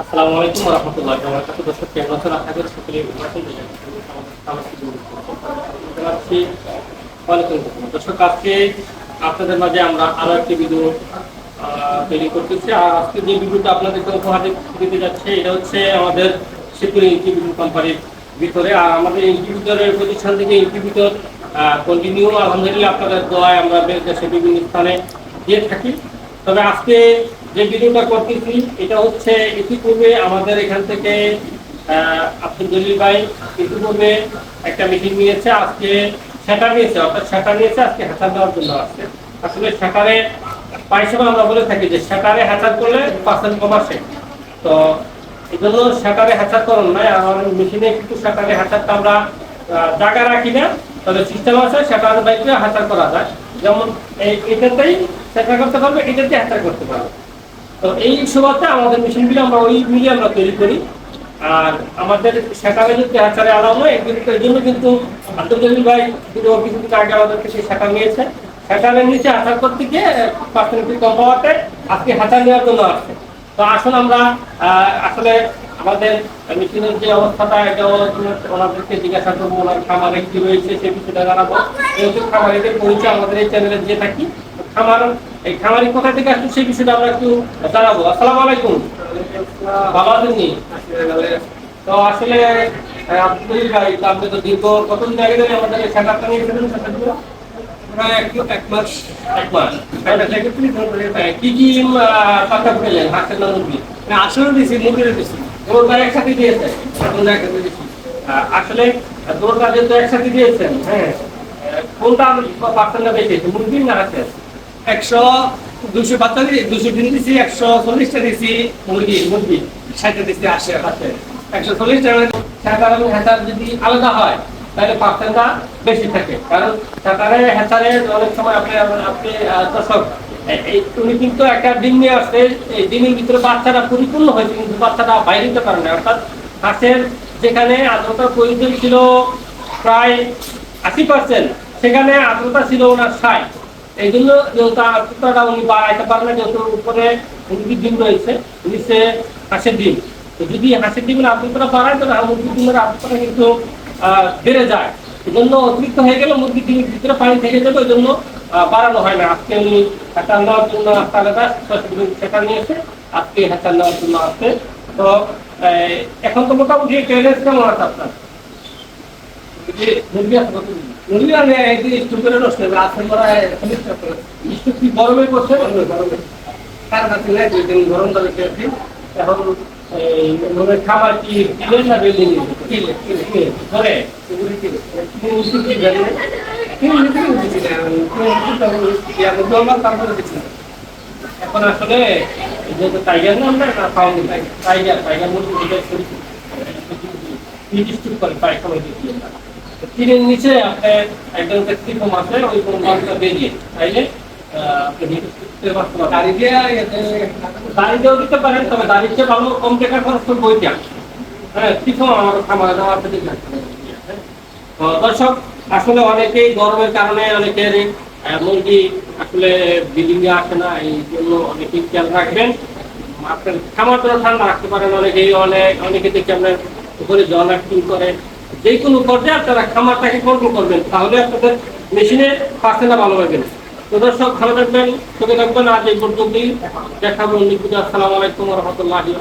আসসালামু আলাইকুম রাহমাতুল্লাহি দর্শক, কেমন আছেন? আশা করি ওয়ালাইকুম দর্শক, আজকে আপনাদের মাঝে আমরা আরও একটি ভিডিও তৈরি করতেছি। আর আজকে যে ভিডিওটা উপহার দিতে যাচ্ছে, এটা হচ্ছে আমাদের শিবপুর ইনকিউবেটর কোম্পানির ভিতরে। আর আমাদের ইনকিউবেটরের প্রতিষ্ঠান থেকে ইনকিউবেটর কন্টিনিউ আলহামদুলিল্লাহ আপনাদের দোয়ায় আমরা দেশে বিভিন্ন স্থানে দিয়ে থাকি। তবে আজকে যে ভিডিওটা করতেছি, এটা হচ্ছে ইতিপূর্বে আমাদের এখান থেকে আব্দুল জলিল ভাই ইতিপূর্বে একটা মিটিং নিয়েছে, আজকে সেটা নিয়েছে, অর্থাৎ সেটা নিয়েছে, আজকে হ্যাচার দেওয়ার জন্য আসছে। আসলে সেটারে পারিশ্রমিক আমরা বলে থাকি যে সেটারে হ্যাচার করলে পার্সেন্ট কম আসে। তো এই জন্য সেটারে হ্যাচার করুন নয় আমার মেশিনে কিন্তু সেটারে হ্যাচারটা আমরা জায়গা রাখি না, তবে সিস্টেম আছে সেটার বাইকে হ্যাচার করা যায়। যেমন এটাতেই সেটা করতে পারবে, এটাতেই হ্যাচার করতে পারবে। তো এই সুবাদে আমাদের মেশিনগুলো আমরা ওই মিলে আমরা তৈরি করি। আর আমাদের সেখানে যদি হ্যাচারে আনা হয় কিন্তু এই জন্য কিন্তু জলিল ভাই কিন্তু কিছুদিন আগে আমাদের কাছে সেটা নিয়েছে। সেটারের নিচে হ্যাচার করতে গিয়ে পার্সেন্টেজ কম পাওয়াতে আজকে হ্যাচার নেওয়ার জন্য আসছে। তো আসুন আমরা আসলে আমাদের মেশিনের যে অবস্থাটা, এটা ওনাদেরকে জিজ্ঞাসা করব, ওনার খামারে কি রয়েছে, সে বিষয়টা জানাব। যেহেতু খামারিদের পরিচয়, আমাদের এই চ্যানেলে দিয়ে থাকি। খামার এই খামারি কোথা থেকে আসছে সেই বিষয়টা আমরা একটু জানাব। আসসালামু আলাইকুম। আছেন নি? তো আসলে আব্দুল ভাই তো আপনি তো দীর্ঘ কতদিন আগে ধরে আমাদের? প্রায় এক মাস এক মাস। কি কি পেলেন না মুরগি মানে আসলে দিছি মুরগির দিছি। দুটোটা একসাথে দিয়েছে একসাথে দিয়েছি। আসলে যেহেতু একসাথে দিয়েছেন হ্যাঁ কোনটা পার্সেন্টটা বেশি মুরগির না হাতের একশো দুশো বাচ্চা দুশো ডিম দিছি, একশো চল্লিশটা দিছি, মুরগি মুরগি, ষাটটা দিছি আশি হাতে একশো চল্লিশ সাঁতার এবং হ্যাচার যদি আলাদা হয়, তাহলে পার্সেন্টটা বেশি থাকে। কারণ সাঁতারে হ্যাচারে অনেক সময় আপনি আপনি দর্শক উনি কিন্তু একটা ডিম নিয়ে আসছে, এই ডিমের ভিতরে বাচ্চাটা পরিপূর্ণ হয়েছে, কিন্তু বাচ্চাটা বাইরে দিতে পারে না। অর্থাৎ হাঁসের যেখানে আর্দ্রতার প্রয়োজন ছিল প্রায় আশি পার্সেন্ট সেখানে আর্দ্রতা ছিল ওনার ষাট। এই জন্য আর্দ্রতাটা উনি বাড়াইতে উপরে মুরগির ডিম রয়েছে হাঁসের ডিম। যদি হাঁসের ডিমের আর্দ্রতা বাড়ায়, তাহলে মুরগির ডিমের কিন্তু বেড়ে যায়। অতিরিক্ত হয়ে গেলে মুরগির ডিমের ভিতরে পানি থেকে যাবে ওই জন্য বাড়ানো হয় না। আজকে উনি হাঁচার নেওয়ার জন্য আলাদা সেটা নিয়েছে, আজকে হাঁচার নেওয়ার জন্য আসছে তো এখন তো মোটামুটি কেমন আছে আপনার। গরমে করছে কারণ আছে না দুই দিন গরম জলে খেয়েছি এখন মানে খাবার কি কিনেন না নিয়ে কিলে কিলে ঘরে কিলে না এখন আসলে এই যে টাইগার না আমরা। না টাইগার টাইগার মুরগি করি নির্দিষ্ট করে কিনের নিচে আপনি ত্রিকম আছে ওই মাছটা বেরিয়ে তাইলে আহ, আপনি নির্দিষ্ট করতে পারতে পারবেন। গাড়ি দিয়ে এতে দাড়ি দিয়েও দিতে পারেন তবে দাড়ির চেয়ে ভালো কম টাকা খরচ করব ওইটা হ্যাঁ আমার খামারে। তো দর্শক আসলে অনেকেই গরমের কারণে অনেকের মুরগি আসলে বিল্ডিং এ আসে না এই জন্য অনেকেই খেয়াল রাখবেন আপনার খামারটা ঠান্ডা রাখতে পারেন অনেকেই অনেক অনেকে দেখি আপনার উপরে জল অ্যাক্টিং করে যে কোনো পর্যায়ে আপনারা খামারটাকে কন্ট্রোল করবেন, তাহলে আপনাদের মেশিনে পার্সেন্টটা ভালো পাবেন তো দর্শক, ভালো থাকবেন চোখে থাকবেন। আজ এই পর্যন্তই। দেখাবো নিকুদ আসসালামু আলাইকুম রহমতুল্লাহি